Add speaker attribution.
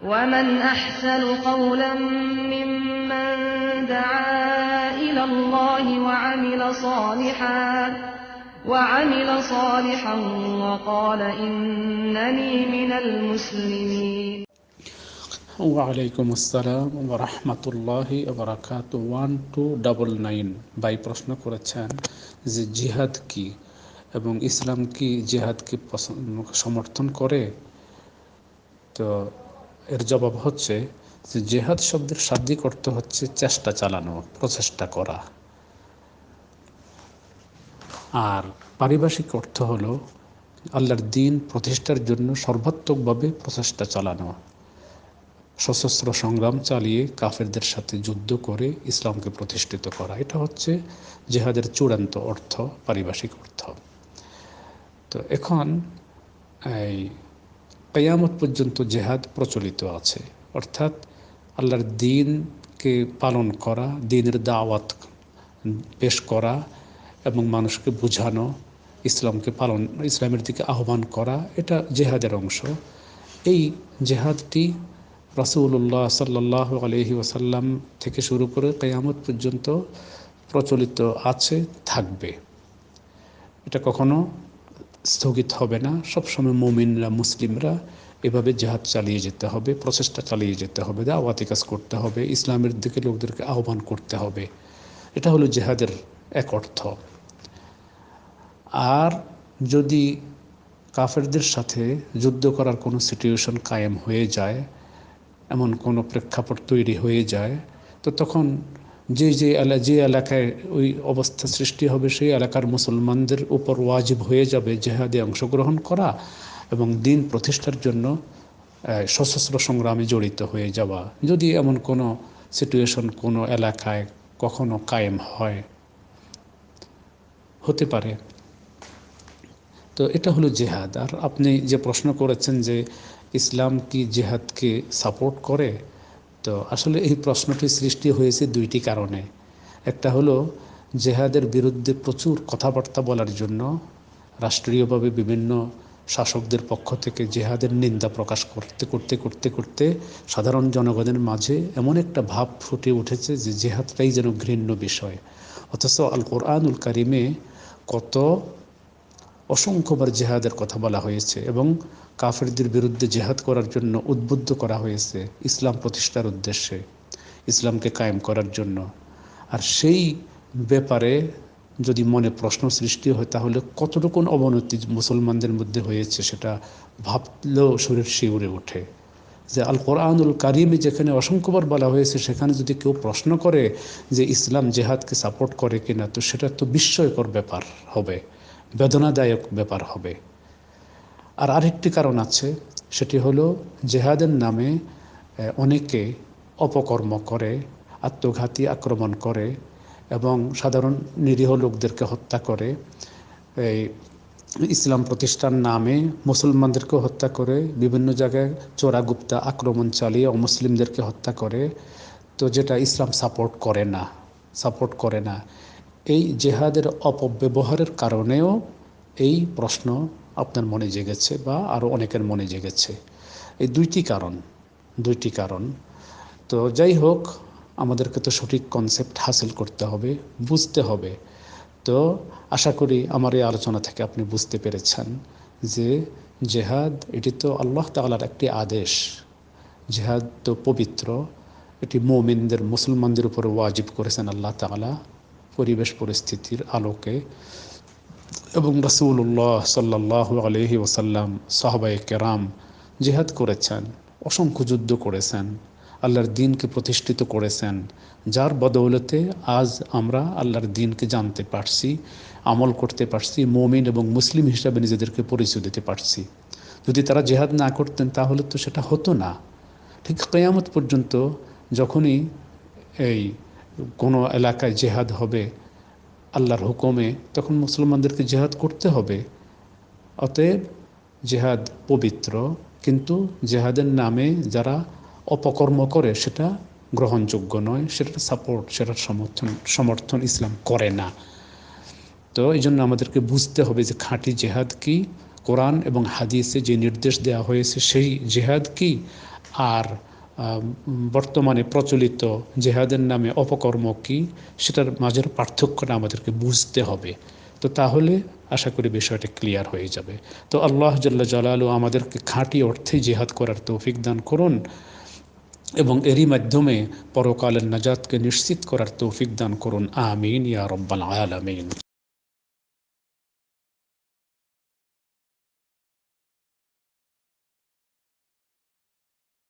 Speaker 1: ومن أحسن قولا ممن دعا إلى الله وعمل صالحا وعمل صالحا وقال إنني من المسلمين
Speaker 2: ওয়ালাইকুম আসসালাম রহমতুল্লাহি বারাকাত one two double nine by প্রশ্ন করেছেন যে জিহাদ কি এবং ইসলাম কি জিহাদকে পছন্দ- সমর্থন করে তো এর জবাব হচ্ছে যে জেহাদ শব্দের শাব্দিক অর্থ হচ্ছে চেষ্টা চালানো, প্রচেষ্টা করা। আর পারিভাষিক অর্থ হলো আল্লাহর দিন প্রতিষ্ঠার জন্য সর্বাত্মকভাবে প্রচেষ্টা চালানো। সশস্ত্র সংগ্রাম চালিয়ে কাফেরদের সাথে যুদ্ধ করে ইসলামকে প্রতিষ্ঠিত করা। এটা হচ্ছে জেহাদের চূড়ান্ত অর্থ, পারিভাষিক অর্থ। তো এখন এই কেয়ামত পর্যন্ত জেহাদ প্রচলিত আছে। অর্থাৎ আল্লাহর দিনকে পালন করা, দিনের দাওয়াত পেশ করা এবং মানুষকে বোঝানো, ইসলামকে পালন, ইসলামের দিকে আহ্বান করা, এটা জেহাদের অংশ। এই জেহাদটি রাসুল্লাহ সাল্লাহ আলহি ওসাল্লাম থেকে শুরু করে কেয়ামত পর্যন্ত প্রচলিত আছে, থাকবে। এটা কখনো স্থগিত হবে না। সবসময় মুমিনরা, মুসলিমরা এভাবে জেহাদ চালিয়ে যেতে হবে, প্রচেষ্টা চালিয়ে যেতে হবে, দাওয়াতি কাজ করতে হবে, ইসলামের দিকে লোকদেরকে আহ্বান করতে হবে। এটা হলো জেহাদের এক অর্থ। আর যদি কাফেরদের সাথে যুদ্ধ করার কোনো সিচুয়েশন কায়েম হয়ে যায়, এমন কোনো প্রেক্ষাপট তৈরি হয়ে যায়, তো তখন যে যে এলা, যে এলাকায় ওই অবস্থা সৃষ্টি হবে, সেই এলাকার মুসলমানদের উপর ওয়াজিব হয়ে যাবে জেহাদে অংশগ্রহণ করা এবং দিন প্রতিষ্ঠার জন্য সশস্ত্র সংগ্রামে জড়িত হয়ে যাওয়া। যদি এমন কোনো সিচুয়েশন কোনো এলাকায় কখনো কায়েম হয়, হতে পারে। তো এটা হলো জেহাদ। আর আপনি যে প্রশ্ন করেছেন যে ইসলাম কি জেহাদকে সাপোর্ট করে তো আসলে এই প্রশ্নটি সৃষ্টি হয়েছে দুইটি কারণে। একটা হলো, জেহাদের বিরুদ্ধে প্রচুর কথাবার্তা বলার জন্য রাষ্ট্রীয়ভাবে বিভিন্ন শাসকদের পক্ষ থেকে জেহাদের নিন্দা প্রকাশ করতে করতে করতে করতে সাধারণ জনগণের মাঝে এমন একটা ভাব ফুটে উঠেছে যে জেহাদটাই যেন ঘৃণ্য বিষয়। অথচ আল কোরআনুল কারিমে কত অসংখ্যবার জেহাদের কথা বলা হয়েছে এবং কাফেরদের বিরুদ্ধে জেহাদ করার জন্য উদ্বুদ্ধ করা হয়েছে ইসলাম প্রতিষ্ঠার উদ্দেশ্যে, ইসলামকে কায়েম করার জন্য। আর সেই ব্যাপারে যদি মনে প্রশ্ন সৃষ্টি হয়, তাহলে কতটুকুন অবনতি মুসলমানদের মধ্যে হয়েছে সেটা ভাবলেও শরীর শিউরে ওঠে। যে আল কোরআনুল কারিমে যেখানে অসংখ্যবার বলা হয়েছে, সেখানে যদি কেউ প্রশ্ন করে যে ইসলাম জেহাদকে সাপোর্ট করে কিনা, তো সেটা তো বিস্ময়কর ব্যাপার হবে, বেদনাদায়ক ব্যাপার হবে। আর আরেকটি কারণ আছে, সেটি হলো জেহাদের নামে অনেকে অপকর্ম করে, আত্মঘাতী আক্রমণ করে এবং সাধারণ নিরীহ লোকদেরকে হত্যা করে। এই ইসলাম প্রতিষ্ঠার নামে মুসলমানদেরকে হত্যা করে, বিভিন্ন জায়গায় চোরাগুপ্তা আক্রমণ চালিয়ে অমুসলিমদেরকে হত্যা করে। তো যেটা ইসলাম সাপোর্ট করে না, সাপোর্ট করে না। এই জেহাদের অপব্যবহারের কারণেও এই প্রশ্ন আপনার মনে জেগেছে বা আরও অনেকের মনে জেগেছে। এই দুইটি কারণ দুইটি কারণ। তো যাই হোক, আমাদেরকে তো সঠিক কনসেপ্ট হাসিল করতে হবে, বুঝতে হবে। তো আশা করি আমার এই আলোচনা থেকে আপনি বুঝতে পেরেছেন যে জেহাদ, এটি তো আল্লাহ তাআলার একটি আদেশ। জেহাদ তো পবিত্র, এটি মোমিনদের, মুসলমানদের উপরে ওয়াজিব করেছেন আল্লাহ তাআলা। পরিবেশ পরিস্থিতির আলোকে। এবং রসুল্লাহ সাল্লাহ আলহি ওসাল্লাম সাহবাই কেরাম জেহাদ করেছেন, অসংখ্য যুদ্ধ করেছেন, আল্লাহর দিনকে প্রতিষ্ঠিত করেছেন, যার বদৌলতে আজ আমরা আল্লাহর দিনকে জানতে পারছি, আমল করতে পারছি, মমিন এবং মুসলিম হিসাবে নিজেদেরকে পরিচয় দিতে পারছি। যদি তারা জেহাদ না করতেন তাহলে তো সেটা হতো না। ঠিক কেয়ামত পর্যন্ত যখনই এই কোনো এলাকায় জেহাদ হবে আল্লাহর হুকুমে তখন মুসলমানদেরকে জেহাদ করতে হবে। অতএব জেহাদ পবিত্র, কিন্তু জেহাদের নামে যারা অপকর্ম করে সেটা গ্রহণযোগ্য নয়, সেটার সাপোর্ট সেটার সমর্থন সমর্থন ইসলাম করে না। তো এই জন্য আমাদেরকে বুঝতে হবে যে খাঁটি জেহাদ কি, কোরআন এবং হাদিসে যে নির্দেশ দেওয়া হয়েছে সেই জেহাদ কি, আর বর্তমানে প্রচলিত জেহাদের নামে অপকর্ম কি, সেটার মাঝের পার্থক্যটা আমাদেরকে বুঝতে হবে। তো তাহলে আশা করি বিষয়টা ক্লিয়ার হয়ে যাবে। তো আল্লাহ জাল্লা জালালু আমাদেরকে খাঁটি অর্থে জেহাদ করার তৌফিক দান করুন এবং এরই মাধ্যমে পরকালের নাজাতকে নিশ্চিত করার তৌফিক দান করুন। আমিন ইয়া রব্বাল আলামিন।